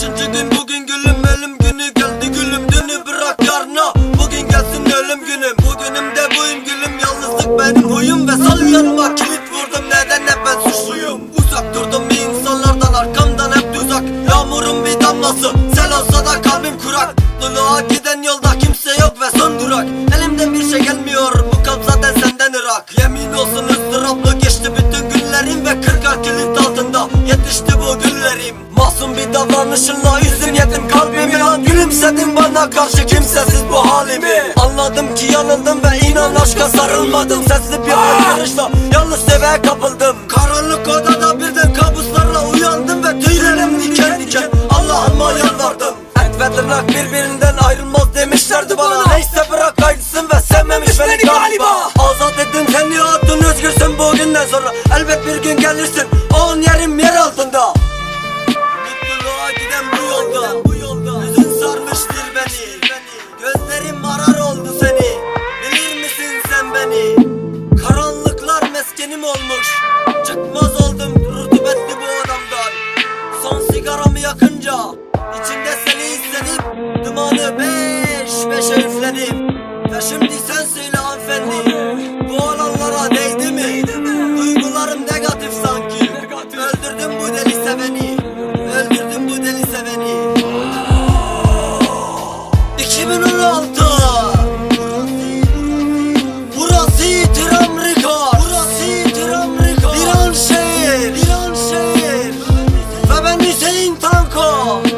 Kaçıncı gün bugün gülüm ölüm günü geldi gülüm. Dünü bırak yarına bugün gelsin ölüm günüm. Bugünüm de buyum gülüm yalnızlık benim huyum. Ve sal yanıma kilit vurdum neden hep ben suçluyum? Uzak durdum bir insanlardan arkamdan hep tuzak. Yağmurun bir damlası sel olsa da kalbim kurak. Mutluluğa giden yolda kimse yok ve son durak. Elimden bir şey gelmiyor bu kalp zaten senden ırak. Yemin olsun ızdıraplı geçti bütün günlerim Ve kırkar kilit altında yetişti bu günlerim Masum bir davranışınla yüzün yedim kalbimi. Lan gülümsedin bana karşı kimsesiz bu halimi. Anladım ki yanıldım ve inan aşka sarılmadım. Sesli bir haykırışla yalnız seveye kapıldım. Karanlık odada birden kabuslarla uyandım Ve tüylerim diken diken Allah'ıma yalvardım. Et ve tırnak birbirinden olmuş. Çıkmaz oldum rutubetli bu odamdan Son sigaramı yakınca içinde seni hissedip Dumanı beş beşe üfledim. Ve şimdi sen söyle hanımefendi. Bu olanlara değdi mi? Duygularım negatif sanki. Öldürdüm bu deli seveni ンポンコ